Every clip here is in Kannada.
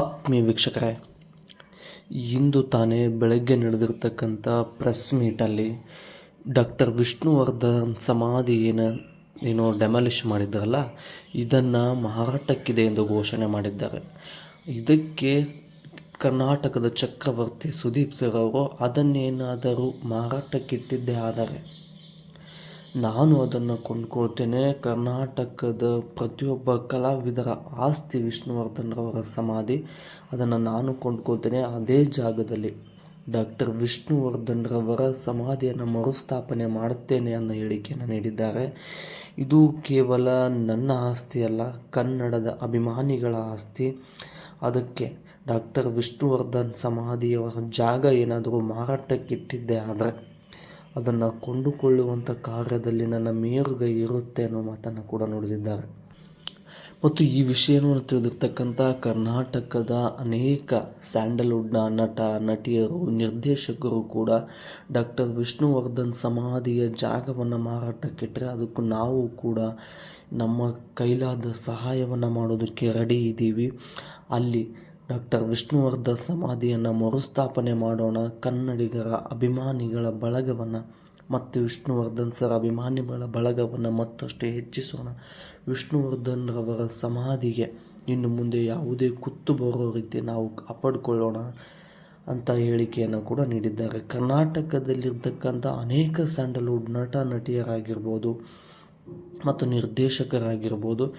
ಆತ್ಮೀಯ ವೀಕ್ಷಕರೇ, ಇಂದು ತಾನೇ ಬೆಳಗ್ಗೆ ನಡೆದಿರ್ತಕ್ಕಂಥ ಪ್ರೆಸ್ ಮೀಟಲ್ಲಿ ಡಾಕ್ಟರ್ ವಿಷ್ಣುವರ್ಧನ್ ಸಮಾಧಿ ಏನು, ಏನೋ ಡೆಮಾಲಿಷ್ ಮಾಡಿದ್ದಾರಲ್ಲ, ಇದನ್ನು ಮಾರಾಟಕ್ಕಿದೆ ಎಂದು ಘೋಷಣೆ ಮಾಡಿದ್ದಾರೆ. ಇದಕ್ಕೆ ಕರ್ನಾಟಕದ ಚಕ್ರವರ್ತಿ ಸುದೀಪ್ ಸರ್ ಅವರು ಅದನ್ನೇನಾದರೂ ಮಾರಾಟಕ್ಕಿಟ್ಟಿದ್ದೇ ಆದರೆ ನಾನು ಅದನ್ನು ಕೊಂಡ್ಕೊಳ್ತೇನೆ. ಕರ್ನಾಟಕದ ಪ್ರತಿಯೊಬ್ಬ ಕಲಾವಿದರ ಆಸ್ತಿ ವಿಷ್ಣುವರ್ಧನ್ರವರ ಸಮಾಧಿ. ಅದನ್ನು ನಾನು ಕೊಂಡ್ಕೊಳ್ತೇನೆ. ಅದೇ ಜಾಗದಲ್ಲಿ ಡಾಕ್ಟರ್ ವಿಷ್ಣುವರ್ಧನ್ರವರ ಸಮಾಧಿಯನ್ನು ಮರುಸ್ಥಾಪನೆ ಮಾಡುತ್ತೇನೆ ಅನ್ನೋ ಹೇಳಿಕೆಯನ್ನು ನೀಡಿದ್ದಾರೆ. ಇದು ಕೇವಲ ನನ್ನ ಆಸ್ತಿ ಅಲ್ಲ, ಕನ್ನಡದ ಅಭಿಮಾನಿಗಳ ಆಸ್ತಿ. ಅದಕ್ಕೆ ಡಾಕ್ಟರ್ ವಿಷ್ಣುವರ್ಧನ್ ಸಮಾಧಿಯವರ ಜಾಗ ಏನಾದರೂ ಮಾರಾಟಕ್ಕಿಟ್ಟಿದ್ದೆ ಆದರೆ ಅದನ್ನು ಕೊಂಡುಕೊಳ್ಳುವಂಥ ಕಾರ್ಯದಲ್ಲಿ ನನ್ನ ಮೇರುಗೈ ಇರುತ್ತೆ ಅನ್ನೋ ಮಾತನ್ನು ಕೂಡ ನುಡಿದಿದ್ದಾರೆ. ಮತ್ತು ಈ ವಿಷಯವನ್ನು ತಿಳಿದಿರ್ತಕ್ಕಂಥ ಕರ್ನಾಟಕದ ಅನೇಕ ಸ್ಯಾಂಡಲ್ವುಡ್ನ ನಟ, ನಟಿಯರು, ನಿರ್ದೇಶಕರು ಕೂಡ ಡಾಕ್ಟರ್ ವಿಷ್ಣುವರ್ಧನ್ ಸಮಾಧಿಯ ಜಾಗವನ್ನು ಮಾರಾಟಕ್ಕಿಟ್ಟರೆ ಅದಕ್ಕೂ ನಾವು ಕೂಡ ನಮ್ಮ ಕೈಲಾದ ಸಹಾಯವನ್ನು ಮಾಡೋದಕ್ಕೆ ರೆಡಿ ಇದ್ದೀವಿ ಅಲ್ಲಿ ಡಾಕ್ಟರ್ ವಿಷ್ಣುವರ್ಧನ್ ಸಮಾಧಿಯನ್ನು ಮರುಸ್ಥಾಪನೆ ಮಾಡೋಣ. ಕನ್ನಡಿಗರ ಅಭಿಮಾನಿಗಳ ಬಳಗವನ್ನು ಮತ್ತು ವಿಷ್ಣುವರ್ಧನ್ ಸರ್ ಅಭಿಮಾನಿಗಳ ಬಳಗವನ್ನು ಮತ್ತಷ್ಟು ಹೆಚ್ಚಿಸೋಣ. ವಿಷ್ಣುವರ್ಧನ್ರವರ ಸಮಾಧಿಗೆ ಇನ್ನು ಮುಂದೆ ಯಾವುದೇ ಕುತ್ತು ಬರೋ ರೀತಿ ನಾವು ಕಾಪಾಡಿಕೊಳ್ಳೋಣ ಅಂತ ಹೇಳಿಕೆಯನ್ನು ಕೂಡ ನೀಡಿದ್ದಾರೆ. ಕರ್ನಾಟಕದಲ್ಲಿರ್ತಕ್ಕಂಥ ಅನೇಕ ಸ್ಯಾಂಡಲ್ವುಡ್ ನಟ, ನಟಿಯರಾಗಿರ್ಬೋದು ಮತ್ತು ನಿರ್ದೇಶಕರಾಗಿರ್ಬೋದು.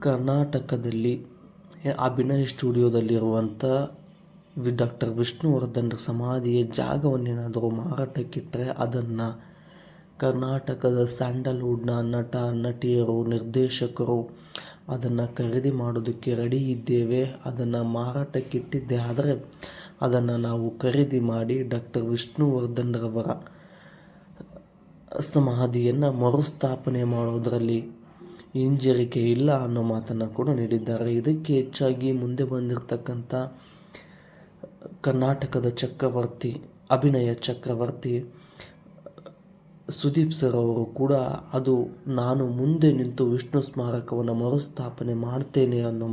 ಕರ್ನಾಟಕದಲ್ಲಿ ಅಭಿನಯ ಸ್ಟುಡಿಯೋದಲ್ಲಿರುವಂಥ ವಿ ಡಾಕ್ಟರ್ ವಿಷ್ಣುವರ್ಧನ್ ಸಮಾಧಿಯ ಜಾಗವನ್ನೇನಾದರೂ ಮಾರಾಟಕ್ಕಿಟ್ಟರೆ ಅದನ್ನು ಕರ್ನಾಟಕದ ಸ್ಯಾಂಡಲ್ವುಡ್ನ ನಟ, ನಟಿಯರು, ನಿರ್ದೇಶಕರು ಅದನ್ನು ಖರೀದಿ ಮಾಡೋದಕ್ಕೆ ರೆಡಿ ಇದ್ದೇವೆ. ಅದನ್ನು ಮಾರಾಟಕ್ಕಿಟ್ಟಿದ್ದೆ ಆದರೆ ಅದನ್ನು ನಾವು ಖರೀದಿ ಮಾಡಿ ಡಾಕ್ಟರ್ ವಿಷ್ಣುವರ್ಧನ್ರವರ ಸಮಾಧಿಯನ್ನು ಮರುಸ್ಥಾಪನೆ ಮಾಡೋದರಲ್ಲಿ ಹಿಂಜರಿಕೆ ಇಲ್ಲ ಅನ್ನೋ ಮಾತನ್ನು ಕೂಡ ನೀಡಿದ್ದಾರೆ. ಇದಕ್ಕೆ ಹೆಚ್ಚಾಗಿ ಮುಂದೆ ಬಂದಿರತಕ್ಕಂಥ ಕರ್ನಾಟಕದ ಚಕ್ರವರ್ತಿ, ಅಭಿನಯ ಚಕ್ರವರ್ತಿ ಸುದೀಪ್ ಸರ್ ಅವರು ಕೂಡ ಅದು ನಾನು ಮುಂದೆ ನಿಂತು ವಿಷ್ಣು ಸ್ಮಾರಕವನ್ನು ಮರುಸ್ಥಾಪನೆ ಮಾಡ್ತೇನೆ ಅನ್ನೋ